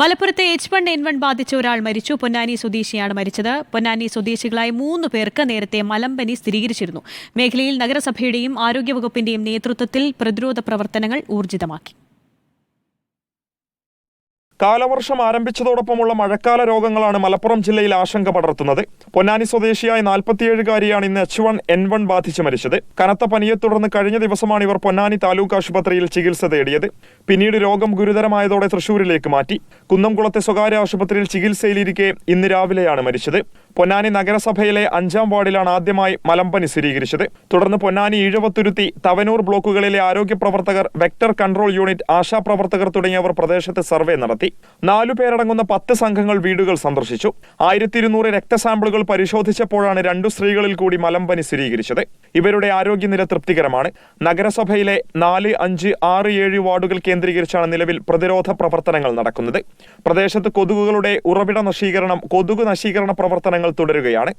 മലപ്പുറത്തെ H one N one ബാധിച്ച ഒരാൾ മരിച്ചു. പൊന്നാനി സ്വദേശിയാണ് മരിച്ചത്. പൊന്നാനി സ്വദേശികളായ മൂന്ന് പേർക്ക് നേരത്തെ മലമ്പനി സ്ഥിരീകരിച്ചിരുന്നു. മേഖലയിൽ നഗരസഭയുടെയും ആരോഗ്യവകുപ്പിന്റെയും നേതൃത്വത്തിൽ പ്രതിരോധ പ്രവർത്തനങ്ങൾ ഊർജിതമാക്കി. കാലവർഷം ആരംഭിച്ചതോടൊപ്പമുള്ള മഴക്കാല രോഗങ്ങളാണ് മലപ്പുറം ജില്ലയിൽ ആശങ്ക പടർത്തുന്നത്. പൊന്നാനി സ്വദേശിയായ നാൽപ്പത്തിയേഴുകാരിയാണ് ഇന്ന് എച്ച് വൺ എൻ വൺ ബാധിച്ച് മരിച്ചത്. കനത്ത പനിയെ തുടർന്ന് കഴിഞ്ഞ ദിവസമാണ് ഇവർ പൊന്നാനി താലൂക്ക് ആശുപത്രിയിൽ ചികിത്സ തേടിയത്. പിന്നീട് രോഗം ഗുരുതരമായതോടെ തൃശൂരിലേക്ക് മാറ്റി. കുന്നംകുളത്തെ സ്വകാര്യ ആശുപത്രിയിൽ ചികിത്സയിലിരിക്കെ ഇന്ന് രാവിലെയാണ് മരിച്ചത്. പൊന്നാനി നഗരസഭയിലെ അഞ്ചാം വാർഡിലാണ് ആദ്യമായി മലമ്പനി സ്ഥിരീകരിച്ചത്. തുടർന്ന് പൊന്നാനി ഈഴവത്തുരുത്തി തവനൂർ ബ്ലോക്കുകളിലെ ആരോഗ്യ പ്രവർത്തകർ വെക്ടർ കൺട്രോൾ യൂണിറ്റ് ആശാപ്രവർത്തകർ തുടങ്ങിയവർ പ്രദേശത്ത് സർവേ നടത്തി. നാലു പേരടങ്ങുന്ന പത്ത് സംഘങ്ങൾ വീടുകൾ സന്ദർശിച്ചു. ആയിരത്തി ഇരുന്നൂറ് രക്തസാമ്പിളുകൾ പരിശോധിച്ചപ്പോഴാണ് രണ്ടു സ്ത്രീകളിൽ കൂടി മലമ്പനി സ്ഥിരീകരിച്ചത്. ഇവരുടെ ആരോഗ്യനില തൃപ്തികരമാണ്. നഗരസഭയിലെ നാല് അഞ്ച് ആറ് ഏഴ് വാർഡുകൾ കേന്ദ്രീകരിച്ചാണ് നിലവിൽ പ്രതിരോധ പ്രവർത്തനങ്ങൾ നടക്കുന്നത്. പ്രദേശത്ത് കൊതുകുകളുടെ ഉറവിട നശീകരണം കൊതുക് നശീകരണ പ്രവർത്തനങ്ങൾ തുടരുകയാണ്.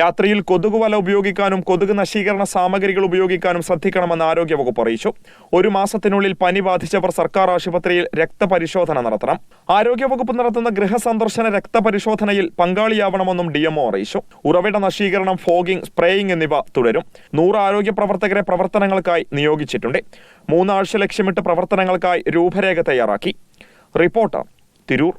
രാത്രിയിൽ കൊതുക് വല ഉപയോഗിക്കാനും കൊതുക് നശീകരണ സാമഗ്രികൾ ഉപയോഗിക്കാനും ശ്രദ്ധിക്കണമെന്ന് ആരോഗ്യവകുപ്പ് അറിയിച്ചു. ഒരു മാസത്തിനുള്ളിൽ പനി ബാധിച്ചവർ സർക്കാർ ആശുപത്രിയിൽ രക്തപരിശോധന നടത്തണം. ആരോഗ്യവകുപ്പ് നടത്തുന്ന ഗൃഹസന്ദർശന രക്തപരിശോധനയിൽ പങ്കാളിയാവണമെന്നും ഡി എംഒ അറിയിച്ചു. ഉറവിട നശീകരണം ഫോഗിംഗ് സ്പ്രേയിംഗ് എന്നിവ തുടരും. നൂറ് ആരോഗ്യ പ്രവർത്തകരെ പ്രവർത്തനങ്ങൾക്കായി നിയോഗിച്ചിട്ടുണ്ട്. മൂന്നാഴ്ച ലക്ഷ്യമിട്ട് പ്രവർത്തനങ്ങൾക്കായി രൂപരേഖ തയ്യാറാക്കി. റിപ്പോർട്ടർ തിരൂർ.